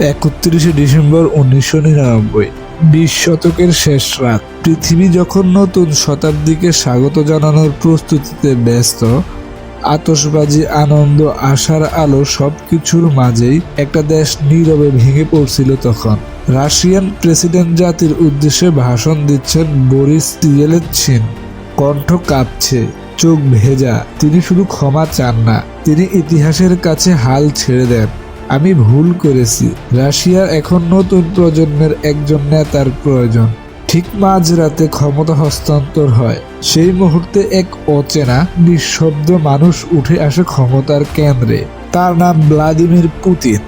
একত্রিশে ডিসেম্বর উনিশশো নিরানব্বই, বিশ শতকের শেষ রাত। পৃথিবী যখন নতুন শতাব্দীকে স্বাগত জানানোর প্রস্তুতিতে ব্যস্ত আতসবাজি আনন্দ, আশার আলো সব কিছুর মাঝেই একটা দেশ নীরবে ভেঙে পড়ছিল তখন। রাশিয়ান প্রেসিডেন্ট জাতির উদ্দেশ্যে ভাষণ দিচ্ছেন বরিস ইয়েলেৎসিন কণ্ঠ কাঁপছে, চোখ ভেজা। তিনি শুধু ক্ষমা চান না, তিনি ইতিহাসের কাছে হাল ছেড়ে দেন। আমি ভুল করেছি। রাশিয়ার এখন নতুন প্রজন্মের একজন নেতার প্রয়োজন। ঠিক মাঝরাতে ক্ষমতা হস্তান্তর হয়। সেই মুহূর্তে এক অচেনা, নিঃশব্দ মানুষ উঠে আসে ক্ষমতার কেন্দ্রে। তার নাম ভ্লাদিমির পুতিন,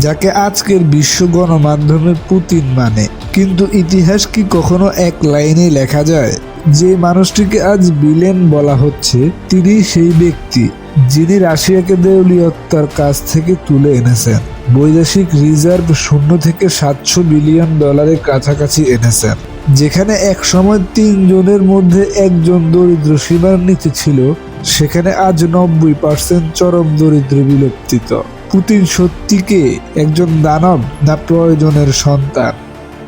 যাকে আজকের বিশ্ব গণমাধ্যমে পুতিন মানে। কিন্তু ইতিহাস কি কখনো এক লাইনে লেখা যায়? যে মানুষটিকে আজ বিলেন বলা হচ্ছে, তিনি সেই ব্যক্তি। যিনি রাশিয়াকে দেউলিয়ত্তার কাছ থেকে তুলে এনেছেন, বৈদেশিক রিজার্ভ শূন্য থেকে সাতশো বিলিয়ন ডলারের কাছাকাছি এনেছেন, যেখানে এক সময় তিনজনের মধ্যে একজন দরিদ্র সীমার নিচে ছিল, সেখানে আজ নব্বই পার্সেন্ট চরম দরিদ্র বিলুপ্তিত। পুতিন সত্যিকে একজন দানব না প্রয়োজনের সন্তান?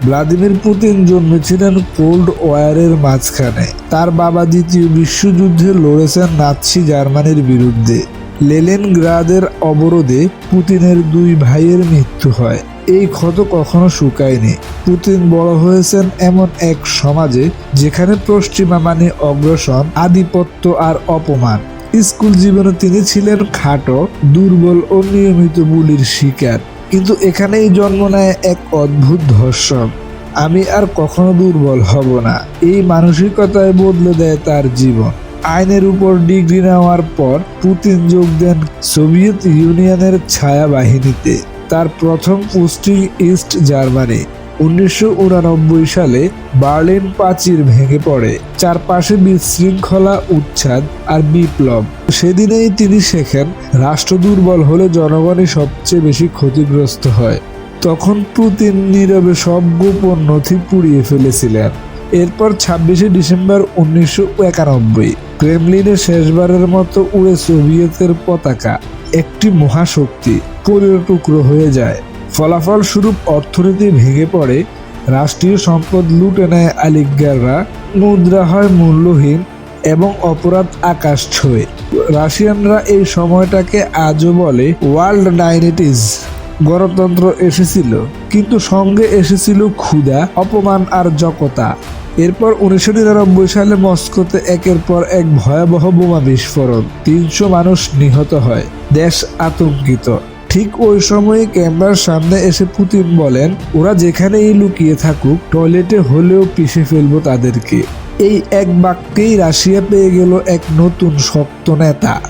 ভ্লাদিমির পুতিন জন্মেছিলেন কোল্ড ওয়ারের মাঝখানে। তার বাবা দ্বিতীয় বিশ্বযুদ্ধে লড়েছেন নাৎসি জার্মানির বিরুদ্ধে। লেলেনগ্রাদের অবরোধে পুতিনের দুই ভাইয়ের মৃত্যু হয়। এই ক্ষত কখনো শুকায়নি। পুতিন বড় হয়েছেন এমন এক সমাজে যেখানে পশ্চিমা মানে অগ্রসর আধিপত্য আর অপমান। স্কুল জীবনে তিনি ছিলেন খাটো, দুর্বল ও নিয়মিত বুলির শিকার। কিন্তু এখানেই জন্ম নেয় এক অদ্ভুত ধর্ষক আমি আর কখনো দুর্বল হব না। এই মানসিকতায় বদলে দেয় তার জীবন। আইনের উপর ডিগ্রি নেওয়ার পর পুতিন যোগ দেন সোভিয়েত ইউনিয়নের ছায়া বাহিনীতে তার প্রথম পোস্টিং ইস্ট জার্মানি। উনিশশো সালে বার্লিন প্রাচীর ভেঙে পড়ে। চারপাশে বিশৃঙ্খলা, উচ্ছাদ আর বিপ্লব। সেদিনেই তিনি শেখেন, রাষ্ট্র দুর্বল হলে জনগণই সবচেয়ে বেশি ক্ষতিগ্রস্ত হয়। তখন পুতিন নীরবে সব গোপন নথি পুড়িয়ে ফেলেছিলেন। এরপর ছাব্বিশে ডিসেম্বর উনিশশো একানব্বই, ক্রেমলিনে শেষবারের মতো উড়ে সোভিয়েতের পতাকা, একটি মহাশক্তি পুরো টুকরো হয়ে যায়। ফলাফল স্বরূপ অর্থনীতি ভেঙে পড়ে, রাষ্ট্রীয় সম্পদ লুটে নেয় আলিগাররা মুদ্রা হয় মূল্যহীন এবং অপরাধ আকাশ ছোঁয়। রাশিয়ানরা এই সময়টাকে আজও বলে ওয়ার্ল্ড নাইনটিজ। গণতন্ত্র এসেছিল, কিন্তু সঙ্গে এসেছিল ক্ষুধা, অপমান আর জকতা। এরপর উনিশশো নিরানব্বই সালে মস্কোতে একের পর এক ভয়াবহ বোমা বিস্ফোরণ। তিনশো মানুষ নিহত হয়, দেশ আতঙ্কিত। ঠিক ওই সময়ে ক্যামেরার সামনে এসে পুতিন বলেন, ওরা যেখানেই লুকিয়ে থাকুক, টয়লেটে হলেও পিষে ফেলব তাদেরকে। এই এক বাক্যেই রাশিয়া পেয়ে গেল এক নতুন শক্ত নেতা।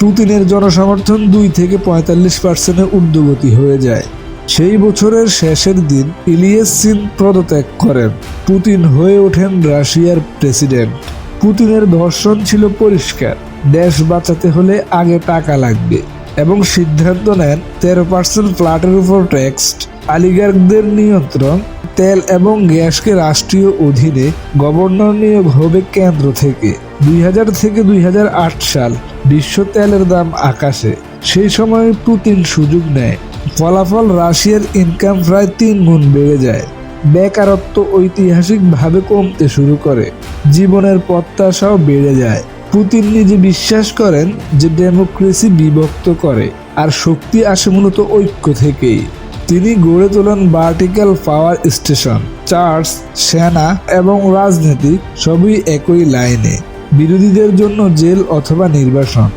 পুতিনের জনসমর্থন দুই থেকে পঁয়তাল্লিশ পার্সেন্টের ঊর্ধ্বগতি হয়ে যায়। সেই বছরের শেষের দিন ইলিয়াসিন পদত্যাগ করেন। পুতিন হয়ে ওঠেন রাশিয়ার প্রেসিডেন্ট। পুতিনের ধর্ষণ ছিল পরিষ্কার। দেশ বাঁচাতে হলে আগে টাকা লাগবে। এবং সিদ্ধান্ত নেন তেরো পার্সেন্ট ফ্ল্যাটের উপর ট্যাক্স। আলিগার্কদের নিয়ন্ত্রণ, তেল এবং গ্যাসকে রাষ্ট্রীয় অধীনে গভর্নর নিয়োগ হবে কেন্দ্র থেকে। দুই হাজার থেকে দুই হাজার আট সাল বিশ্ব তেলের দাম আকাশে। সেই সময় পুতিন সুযোগ নেয়। ফলাফল রাশিয়ার ইনকাম প্রায় তিন গুণ বেড়ে যায়। বেকারত্ব ঐতিহাসিকভাবে কমতে শুরু করে। জীবনের প্রত্যাশাও বেড়ে যায়। পুতিন নিজে বিশ্বাস করেন যে ডেমোক্রেসি বিভক্ত করে, আর শক্তি আসে মূলত ঐক্য থেকেই। তিনি গড়ে তোলেন ভার্টিক্যাল পাওয়ার স্টেশন, চার্চ, সেনা এবং রাজনীতি, সবই একই লাইনে। বিরোধীদের জন্য জেল অথবা নির্বাসন।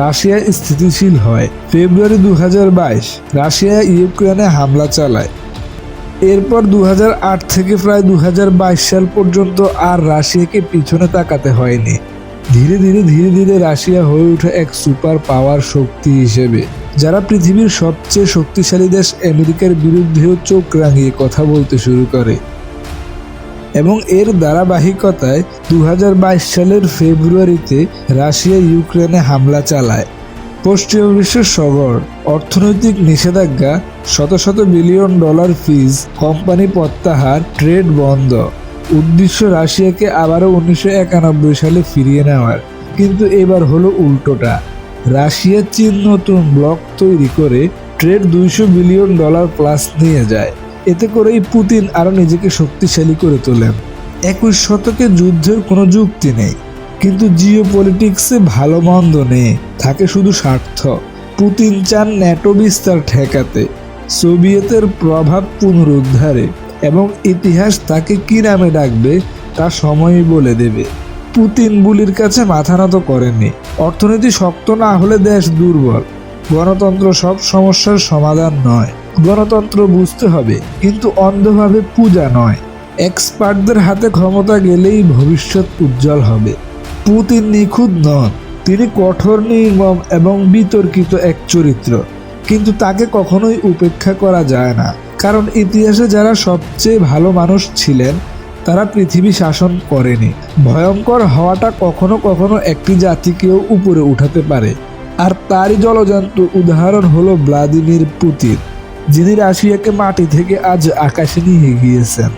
রাশিয়া স্থিতিশীল হয়। ফেব্রুয়ারি দু হাজার বাইশ, রাশিয়া ইউক্রেনে হামলা চালায়। এরপর দু হাজার আট থেকে প্রায় দু হাজার বাইশ সাল পর্যন্ত আর রাশিয়াকে পিছনে তাকাতে হয়নি। ধীরে ধীরে ধীরে ধীরে রাশিয়া হয়ে ওঠে এক সুপার পাওয়ার শক্তি হিসেবে, যারা পৃথিবীর সবচেয়ে শক্তিশালী দেশ আমেরিকার বিরুদ্ধেও চোখ রাঙিয়ে কথা বলতে শুরু করে। এবং এর ধারাবাহিকতায় দু হাজার বাইশ সালের ফেব্রুয়ারিতে রাশিয়া ইউক্রেনে হামলা চালায়। পশ্চিম বিশ্বের সগর, অর্থনৈতিক নিষেধাজ্ঞা, শত শত বিলিয়ন ডলার ফিজ, কোম্পানি প্রত্যাহার, ট্রেড বন্ধ। উদ্দেশ্য রাশিয়াকে আবারও উনিশশো একানব্বই সালে ফিরিয়ে নেওয়ার। কিন্তু এবার হলো উল্টোটা। রাশিয়া চীন নতুন ব্লক তৈরি করে ট্রেড দুইশো বিলিয়ন ডলার প্লাস নিয়ে যায়। এতে করেই পুতিন আরও নিজেকে শক্তিশালী করে তোলেন। একুশ শতকে যুদ্ধের কোনো যুক্তি নেই। কিন্তু জিও পলিটিক্সে ভালো মন্দ নেই। থাকে শুধু স্বার্থ। পুতিন চান ন্যাটো বিস্তার ঠেকাতে। সোভিয়েতের প্রভাব পুনরুদ্ধারে। এবং ইতিহাস তাকে কী নামে ডাকবে, তা সময়ই বলে দেবে। পুতিন বুলির কাছে মাথা নত করেননি। অর্থনীতি শক্ত না হলে দেশ দুর্বল। গণতন্ত্র সব সমস্যার সমাধান নয়। গণতন্ত্র বুঝতে হবে, কিন্তু অন্ধভাবে পূজা নয়। এক্সপার্টদের হাতে ক্ষমতা গেলেই ভবিষ্যৎ উজ্জ্বল হবে। পুতিন নিখুঁত নন। তিনি কঠোর, নির্মম এবং বিতর্কিত এক চরিত্র। কিন্তু তাকে কখনোই উপেক্ষা করা যায় না। কারণ ইতিহাসে যারা সবচেয়ে ভালো মানুষ ছিলেন, তারা পৃথিবী শাসন করেনি। ভয়ঙ্কর হওয়াটা কখনো কখনো একটি জাতিকেও উপরে উঠাতে পারে। আর তারই জলজান্ত উদাহরণ হলো ভ্লাদিমির পুতিন, যিনি রাশিয়াকে মাটি থেকে আজ আকাশে নিয়ে গিয়েছেন।